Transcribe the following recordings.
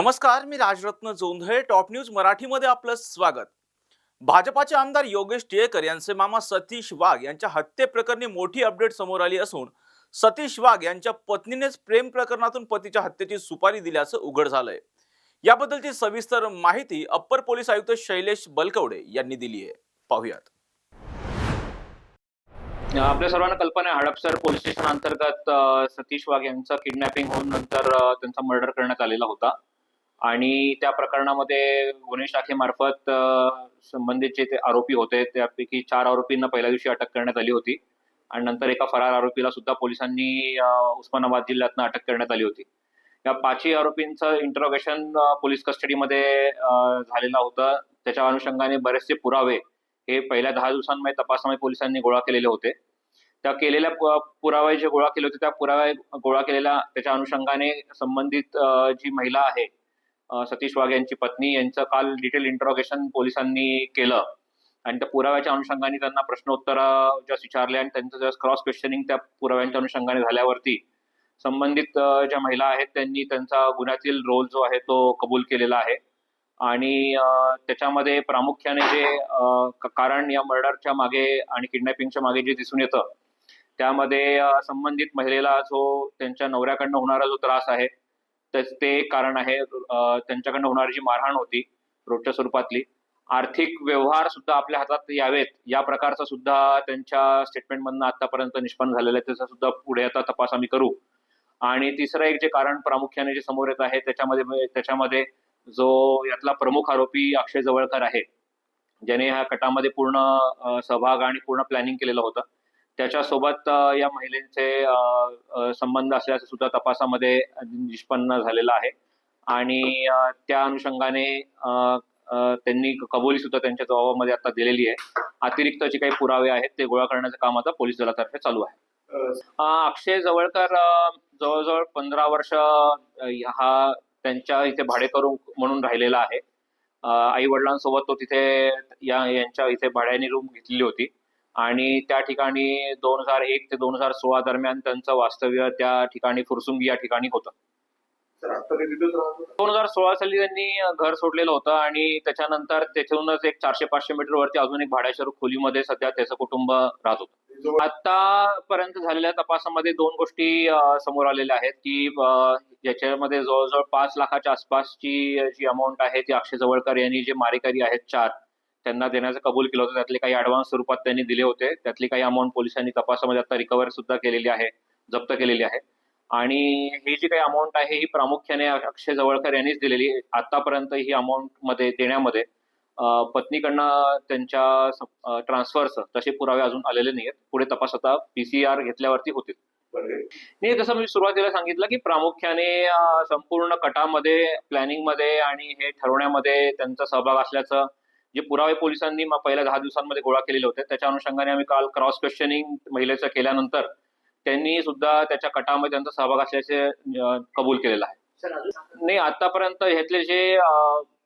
नमस्कार मी Rajratna Jondhale top news मराठीमध्ये आपलं स्वागत. भाजपाचे आमदार योगेश टिळेकर यांचे मामा सतीश वाघ यांच्या हत्येप्रकरणी मोठी अपडेट समोर आली असून सतीश वाघ यांच्या पत्नीनेच प्रेम प्रकरणातून पतीच्या हत्येची सुपारी दिल्याचं उघड झालंय. याबद्दलची सविस्तर माहिती अप्पर पोलीस आयुक्त शैलेश बलकवडे यांनी दिली आहे. पाहुयात. आपल्या सर्वांना कल्पना आहे हडपसर पोलीस स्टेशन अंतर्गत सतीश वाघ यांचं किडनॅपिंग होऊन नंतर त्यांचा मर्डर करण्यात आलेला होता. आणि त्या प्रकरणामध्ये गुन्हे शाखेमार्फत अ, संबंधित जे ते आरोपी होते त्यापैकी चार आरोपींना पहिल्या दिवशी अटक करण्यात आली होती. आणि नंतर एका फरार आरोपीला सुद्धा पोलिसांनी उस्मानाबाद जिल्ह्यातनं अटक करण्यात आली होती. या पाचही आरोपींचं इंटरोगेशन पोलीस कस्टडीमध्ये झालेलं होतं. त्याच्या अनुषंगाने बरेचसे पुरावे हे पहिल्या दहा दिवसांमध्ये तपासामध्ये पोलिसांनी गोळा केलेले होते. त्या केलेल्या पुरावे जे गोळा केले होते त्या पुरावे गोळा केलेल्या त्याच्या अनुषंगाने संबंधित जी महिला आहे सतीश वाघ यांची पत्नी यांचं काल डिटेल इंट्रोगेशन पोलिसांनी केलं. आणि त्या पुराव्याच्या अनुषंगाने त्यांना प्रश्नोत्तर जस्ट विचारले आणि त्यांचं जस्ट क्रॉस क्वेश्चनिंग त्या पुराव्यांच्या अनुषंगाने झाल्यावरती संबंधित ज्या महिला आहेत त्यांनी त्यांचा गुन्ह्यातील रोल जो आहे तो कबूल केलेला आहे. आणि त्याच्यामध्ये प्रामुख्याने जे कारण या मर्डरच्या मागे आणि किडनॅपिंगच्या मागे जे दिसून येतं त्यामध्ये संबंधित महिलेला जो त्यांच्या नवऱ्याकडनं होणारा जो त्रास आहे ते एक कारण आहे त्यांच्याकडनं होणारी जी मारहाण होती रोजच्या स्वरूपातली आर्थिक व्यवहार सुद्धा आपल्या हातात यावेत. या प्रकारचा सुद्धा त्यांच्या स्टेटमेंटमधनं आतापर्यंत निष्पन्न झालेलं आहे. त्याचा सुद्धा पुढे आता तपास आम्ही करू. आणि तिसरं एक जे कारण प्रामुख्याने जे समोर येत आहे त्याच्यामध्ये म्हणजे, त्याच्यामध्ये जो यातला प्रमुख आरोपी अक्षय जवळकर आहे ज्याने ह्या कटामध्ये पूर्ण सहभाग आणि पूर्ण प्लॅनिंग केलेलं होतं. त्याच्यासोबत या महिलेचे संबंध असल्याचं सुद्धा तपासामध्ये निष्पन्न झालेलं आहे. आणि त्या अनुषंगाने त्यांनी कबुली सुद्धा त्यांच्या जबाबामध्ये आता दिलेली आहे. अतिरिक्त जे काही पुरावे आहेत ते गोळा करण्याचं काम आता पोलीस दलातर्फे चालू आहे. अक्षय जवळकर जवळजवळ पंधरा वर्ष हा त्यांच्या इथे भाडेकरू म्हणून राहिलेला आहे. आई वडिलांसोबत तो तिथे या यांच्या इथे भाड्याने रूम घेतलेली होती. आणि त्या ठिकाणी दोन हजार एक ते दोन हजार सोळा दरम्यान त्यांचं वास्तव्य त्या ठिकाणी फुरसुंगी या ठिकाणी होतं. दोन हजार सोळा साली त्यांनी घर सोडलेलं होतं आणि त्याच्यानंतर त्याच्याहूनच एक चारशे पाचशे मीटर वरती अजून एक भाड्याच्या खोलीमध्ये सध्या त्याचं कुटुंब राहत होतं. आतापर्यंत झालेल्या तपासामध्ये दोन गोष्टी समोर आलेल्या आहेत की अ, याच्यामध्ये जवळजवळ पाच लाखाच्या आसपासची जी अमाऊंट आहे ती अक्षय जवळकर यांनी जे मारेकरी आहेत चार त्यांना देण्याचं कबूल केलं होतं. त्यातले काही ऍडव्हान्स स्वरूपात त्यांनी दिले होते. त्यातली काही अमाऊंट पोलिसांनी तपासामध्ये आता रिकव्हर सुद्धा केलेली आहे जप्त केलेली आहे. आणि ही जी काही अमाऊंट आहे ही प्रामुख्याने अक्षय जवळकर यांनीच दिलेली आतापर्यंत ही अमाऊंटमध्ये देण्यामध्ये पत्नीकडनं त्यांच्या ट्रान्सफरचं तसे पुरावे अजून आलेले नाहीयेत. पुढे तपास आता पीसीआर घेतल्यावरती होतील. नाही जसं मी सुरुवातीला सांगितलं की प्रामुख्याने संपूर्ण कटामध्ये प्लॅनिंगमध्ये आणि हे ठरवण्यामध्ये त्यांचा सहभाग असल्याचं जे पुरावे पोलिसांनी पहिल्या दहा दिवसांमध्ये गोळा केलेले होते त्याच्या अनुषंगाने आम्ही काल क्रॉस क्वेश्चनिंग महिलेचं केल्यानंतर त्यांनी सुद्धा त्याच्या कटामध्ये त्यांचा सहभाग असल्याचे कबूल केलेलं आहे. नाही आतापर्यंत ह्यातले जे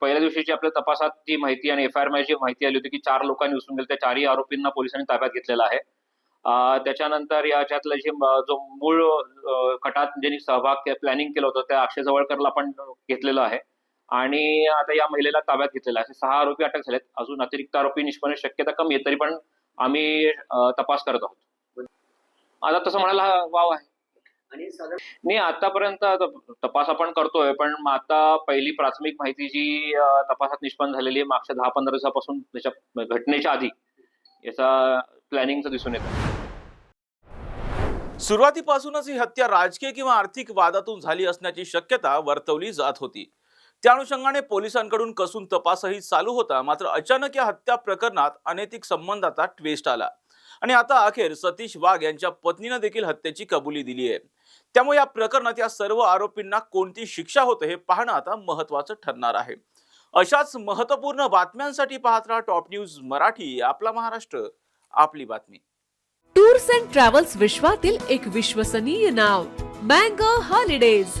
पहिल्या दिवशीची आपल्या तपासात जी माहिती आणि एफ आय आर जी माहिती आली होती की चार लोकांनी उचलून गेले त्या चारही आरोपींना पोलिसांनी ताब्यात घेतलेला आहे. त्याच्यानंतर याच्यातलं जे जो मूळ कटात ज्यांनी सहभाग प्लॅनिंग केलं होतं त्या अक्षय जवळकरला पण घेतलेलं आहे. आणि आता या महिलेला ताब्यात घेतलेला आहे. असे सहा आरोपी अटक झालेत. अजून अतिरिक्त आरोपी निष्पन्न शक्यता कमी आहे तरी पण आम्ही तपास करत आहोत. आता तसं म्हणायला वाव आहे. नाही आतापर्यंत तपास आपण करतोय पण आता पहिली प्राथमिक माहिती जी तपासात निष्पन्न झालेली आहे मागच्या दहा पंधरा दिवसापासून त्याच्या घटनेच्या आधी. याचा प्लॅनिंगचं दिसून येतं. सुरुवातीपासूनच ही हत्या राजकीय किंवा आर्थिक वादातून झाली असण्याची शक्यता वर्तवली जात होती. त्या अनुषंगाने पोलिसांकडून कसून तपासही चालू होता मात्र अचानक या हत्या प्रकरणात अनैतिक संबंधाचा ट्विस्ट आला. आणि आता अखेर सतीश वाघ यांच्या पत्नीनं देखील हत्येची कबुली दिली आहे. त्यामुळे या प्रकरणात या सर्व आरोपींना कोणती शिक्षा होते हे पाहणं आता महत्वाचं ठरणार आहे. अशाच महत्त्वपूर्ण बातम्यांसाठी पाहत राहा टॉप न्यूज मराठी आपला महाराष्ट्र आपली बातमी. टूर्स अँड ट्रॅव्हल्स विश्वातील एक विश्वसनीय नाव मँगो हॉलिडेज